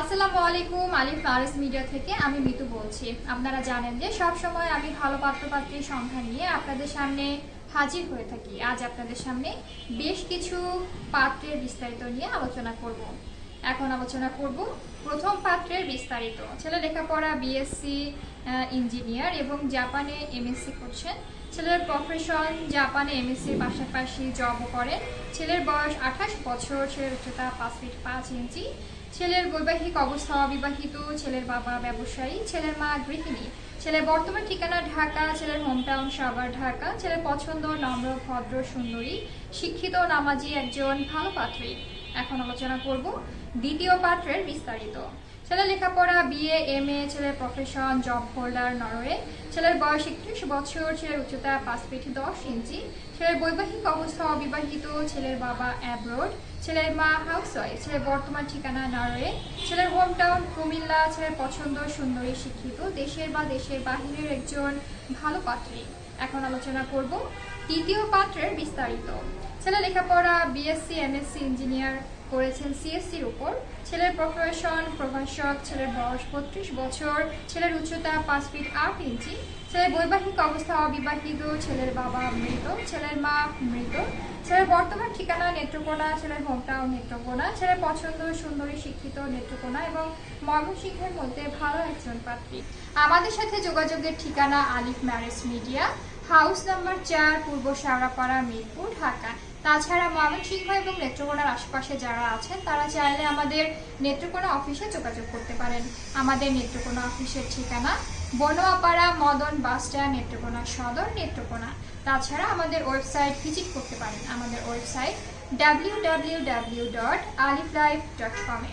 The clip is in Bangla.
আসসালামু আলাইকুম, আলিফ ফারেস মিডিয়া থেকে আমি মিতু বলছি। আপনারা জানেন যে সব সময় আমি ভালো পাত্রপাত্রীর সংখ্যা নিয়ে আপনাদের সামনে হাজির হয়ে থাকি। আজ আপনাদের সামনে বেশ কিছু পাত্রের বিস্তারিত নিয়ে আলোচনা করব। এখন আলোচনা করব প্রথম পাত্রের বিস্তারিত। ছেলে লেখাপড়া বিএসসি ইঞ্জিনিয়ার এবং জাপানে এমএসসি করছেন। ছেলের প্রফেশন জাপানে এমএসসির পাশাপাশি জবও করেন। ছেলের বয়স আঠাশ বছর, ছেলের উচ্চতা পাঁচ ফিট পাঁচ ইঞ্চি ছেলের বৈবাহিক অবস্থা, অবিবাহিত, ছেলের বাবা ব্যবসায়ী, ছেলের মা গৃহিণী। ছেলের বর্তমান ঠিকানা ঢাকা, ছেলের হোম টাউন সাভার ঢাকা, ছেলের পছন্দ নম্র, ভদ্র, সুন্দরী, শিক্ষিত নামাজি একজন ভালো পাত্রী এখন আলোচনা করব দ্বিতীয় পাত্রের বিস্তারিত। ছেলে লেখাপড়া, বিএ, এম এ, ছেলের প্রফেশন জব হোল্ডার নরওয়ে। ছেলের বয়স একত্রিশ বছর, ছেলের উচ্চতা পাঁচ ফিট দশ ইঞ্চি। ছেলের বৈবাহিক অবস্থা অবিবাহিত, ছেলের বাবা অ্যাব্রোড ছেলের মা হাউস ওয়াইফ ছেলের বর্তমান ঠিকানা নরওয়ে। ছেলের হোম টাউন কুমিল্লা। ছেলের পছন্দ সুন্দরী, শিক্ষিত, দেশের বা দেশের বাহিরের একজন ভালো পাত্রী। এখন আলোচনা করব তৃতীয় পাত্রের বিস্তারিত। ছেলে লেখাপড়া বিএসসি এমএসসি ইঞ্জিনিয়ার করেছেন সিএসসির উপর। ছেলের প্রফেশন প্রভাষক, ছেলের বয়স বত্রিশ বছর, ছেলের উচ্চতা পাঁচ ফিট আট ইঞ্চি ছেলের বৈবাহিক অবস্থা অবিবাহিত, ছেলের বাবা মৃত, ছেলের মা মৃত, ছেলের বর্তমান ঠিকানা নেত্রকোনা, ছেলের হোমটাউন নেত্রকোনা, ছেলের পছন্দ সুন্দরী শিক্ষিত নেত্রকোনা এবং ময়মনসিংহের মধ্যে ভালো একজন পাত্রী। আমাদের সাথে যোগাযোগের ঠিকানা আলিফ ম্যারেজ মিডিয়া। হাউস নাম্বার চার, পূর্ব শাওড়াপাড়া মিরপুর, ঢাকা। তাছাড়া ময়মনসিংহ এবং নেত্রকোনার আশেপাশে যারা আছেন, তারা চাইলে আমাদের নেত্রকোনা অফিসে যোগাযোগ করতে পারেন। আমাদের নেত্রকোনা অফিসের ঠিকানা বনোয়াপাড়া মদন বাস স্ট্যান্ড, নেত্রকোনা সদর, নেত্রকোনা। তাছাড়া আমাদের ওয়েবসাইট ভিজিট করতে পারেন। আমাদের website W W W dot Alif life dot কমে